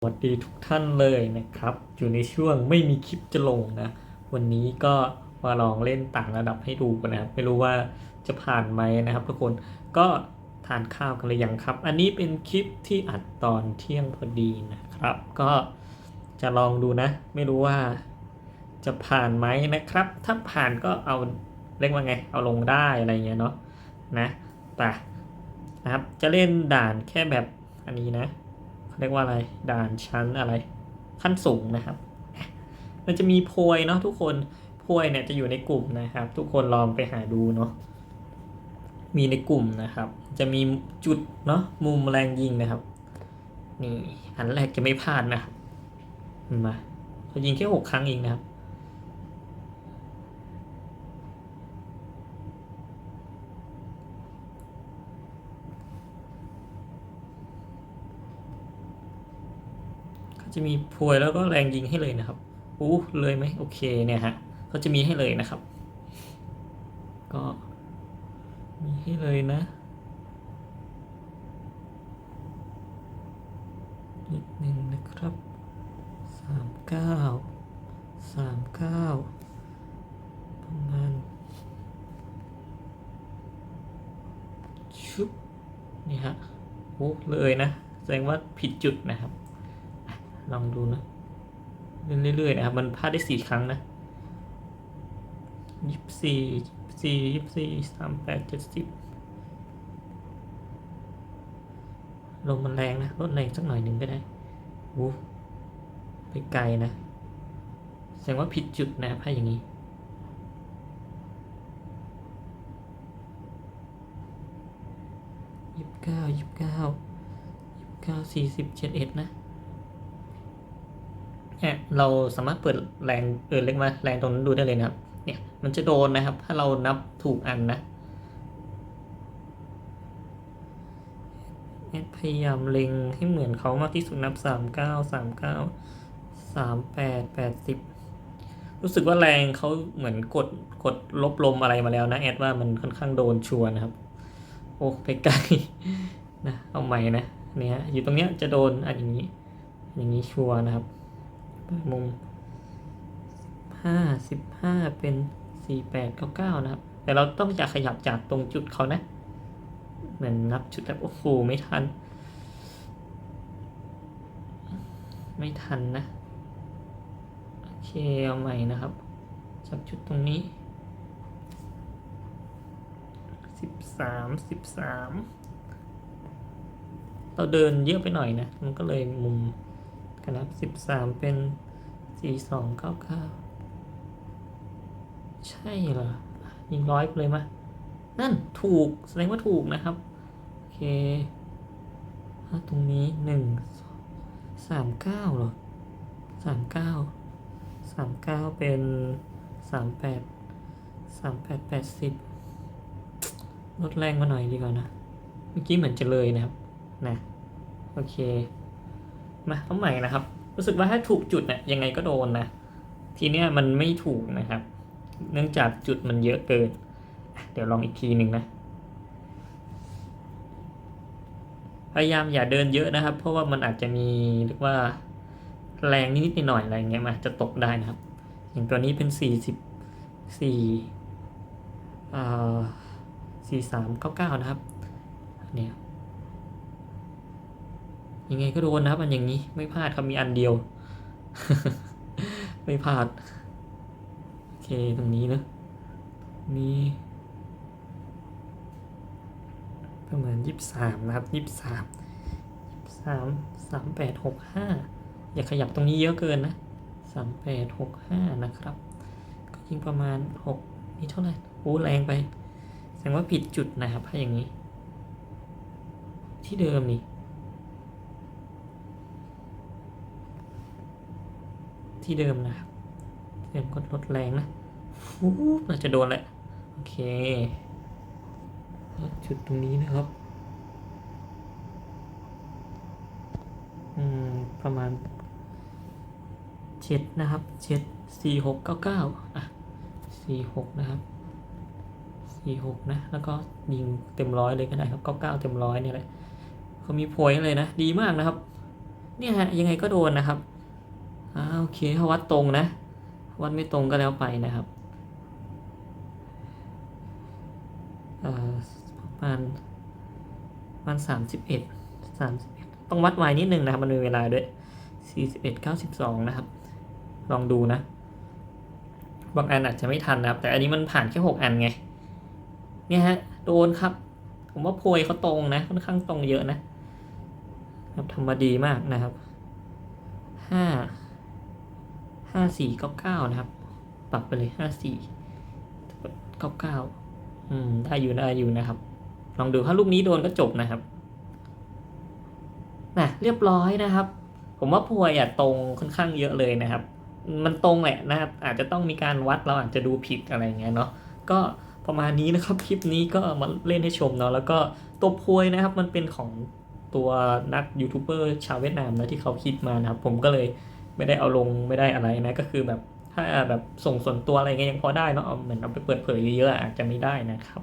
สวัสดีทุกท่านเลยนะครับ อยู่ในช่วงไม่มีคลิปจะลงนะ วันนี้ก็มาลองเล่นต่างระดับให้ดูกันนะครับ ไม่รู้ว่าจะผ่านไหมนะครับทุกคนก็ทานข้าวกันหรือยังครับ อันนี้เป็นคลิปที่อัดตอนเที่ยงพอดีนะครับ ก็จะลองดูนะ ไม่รู้ว่าจะผ่านไหมนะครับ ถ้าผ่านก็เอาเรียกว่าไง เอาลงได้อะไรเงี้ยเนาะนะแต่นะครับจะเล่นด่านแค่แบบอันนี้นะ เรียกว่าอะไรด่านชั้นอะไร ขั้นสูงนะครับ มันจะมีโพยเนาะทุกคนโพยเนี่ยจะอยู่ในกลุ่มนะครับ ทุกคนลองไปหาดูเนาะมีในกลุ่มนะครับ จะมีจุดเนาะมุมแรงยิงนะครับ นี่อันแรกจะไม่พลาดนะครับมาเขายิงแค่หกครั้งเองนะครับ จะมีพวยแล้วก็แรงยิงให้เลยนะครับอู้เลยไหมโอเคเนี่ยฮะเขาจะมีให้เลยนะครับ ก็มีให้เลยนะนิดนึงนะครับสามเก้าสามเก้าประมาณชุบนี่ฮะโอ้เลยนะ แสดงว่าผิดจุดนะครับ ลองดูนะเล่นเรื่อยๆนะครับ มันพลาดได้สี่ครั้งนะยี่สี่สี่ยี่สี่สามแปดเจ็ดสิบลมมันแรงนะลดแรงสักหน่อยหนึ่งก็ได้วูไปไกลนะ แสดงว่าผิดจุดนะครับถ้าอย่างนี้ยี่สิบเก้ายี่สิบเก้ายี่สิบเก้าสี่สิบเจ็ดเอ็ดนะ เนี่ยเราสามารถเปิดแรงเออเล็กมาแรงตรงนั้นดูได้เลยนะครับ เนี่ยมันจะโดนนะครับ ถ้าเรานับถูกอันนะแอดพยายามเล็งให้เหมือนเขามากที่สุดนับสามเก้าสามเก้าสามแปดแปดสิบรู้สึกว่าแรงเขาเหมือนกดกดลบลมอะไรมาแล้วนะ แอดว่ามันค่อนข้างโดนชัวนะครับ โอ้ไปไกลนะเอาใหม่นะเนี่ยอยู่ตรงเนี้ยจะโดนอันอย่างนี้ อย่างนี้ชัวนะครับ มุมห้าสิบห้าเป็นสี่แปดเก้าเก้านะครับ แต่เราต้องจะขยับจากตรงจุดเขานะ เหมือนนับจุดแล้วโอ้โหไม่ทัน ไม่ทันนะ โอเค เอาใหม่นะครับจากจุดตรงนี้สิบสามสิบสามเราเดินเยอะไปหน่อยนะ มันก็เลยมุมกันนะค รับสิบสามเป็นสี่สองเก้าเก้าใช่เหรอยิงร้อยไปเลยมะนั่นถูกแสดงว่าถูกนะครับ โอเคตรงนี้หนึ่งสามเก้าเหรอสามเก้าสามเก้าเป็นสามแปดสามแปดแปดสิบลดแรงมาหน่อยดีกว่านะ เมื่อกี้เหมือนจะเลยนะครับ นะ โอเค มาเอาใหม่นะครับ รู้สึกว่าถ้าถูกจุดเนี่ยยังไงก็โดนนะ ทีเนี้ยมันไม่ถูกนะครับ เนื่องจากจุดมันเยอะเกิน เดี๋ยวลองอีกทีหนึ่งนะ พยายามอย่าเดินเยอะนะครับ เพราะว่ามันอาจจะมีเรียกว่าแรงนิดๆหน่อยๆอะไรเงี้ยมาจะตกได้นะครับ อย่างตัวนี้เป็นสี่สิบสี่อ่าสี่สามเก้าเก้านะครับเนี่ย ยังไงก็โดนนะครับอันอย่างนี้ไม่พลาดครับมีอันเดียว ไม่พลาด โอเคตรงนี้นะมีประมาณยี่สิบสามนะครับยี่สิบสามยี่สิบสามสามแปดหกห้าอย่าขยับตรงนี้เยอะเกินนะสามแปดหกห้านะครับ ก็ยิงประมาณหกนี่เท่าไหร่โอ้แรงไป แสดงว่าผิดจุดนะครับถ้าอย่างนี้ ที่เดิมนี่ ที่เดิมนะครับเดิมกดลดแรงนะฟูบน่าจะโดนแหละ โอเค จุดตรงนี้นะครับ อืม ประมาณเจ็ดนะครับเจ็ดสี่หกเก้าเก้าอะสี่หกนะครับสี่หกนะ แล้วก็ยิงเต็มร้อยเลยก็ได้ครับเก้าเก้าเต็มร้อยเนี่ยแหละเขามีโพยเลยนะ ดีมากนะครับ เนี่ยฮะยังไงก็โดนนะครับ อ่าโอเคถ้าวัดตรงนะ วัดไม่ตรงก็แล้วไปนะครับประมาณประมาณสามสิบเอ็ดสามสิบเอ็ดต้องวัดไวนิดนึงนะครับ มันมีเวลาด้วยสี่สิบเอ็ดเก้าสิบสองนะครับ ลองดูนะ บางอันอาจจะไม่ทันนะครับ แต่อันนี้มันผ่านแค่หกอันไง เนี่ยฮะ โดนครับ ผมว่าโพยเขาตรงนะ ค่อนข้างตรงเยอะนะครับทำมาดีมากนะครับห้า ห้าสี่เก้าเก้านะครับ ปรับไปเลยห้าสี่เก้าเก้าอืม ได้อยู่ได้อยู่นะครับ ลองดูถ้าลูกนี้โดนก็จบนะครับนะเรียบร้อยนะครับ ผมว่าพวยอะตรงค่อนข้างเยอะเลยนะครับ มันตรงแหละนะครับ อาจจะต้องมีการวัดเราอาจจะดูผิดอะไรเงี้ยเนาะ ก็ประมาณนี้นะครับ คลิปนี้ก็มาเล่นให้ชมเนาะ แล้วก็ตัวพวยนะครับ มันเป็นของตัวนักยูทูบเบอร์ชาวเวียดนามนะที่เขาคิดมานะครับ ผมก็เลย ไม่ได้เอาลงไม่ได้อะไรนะก็คือแบบถ้าแบบส่งส่วนตัวอะไรเงี้ยยังพอได้เนาะเอาเหมือนเอาไปเปิดเผยเยอะๆอาจจะไม่ได้นะครับ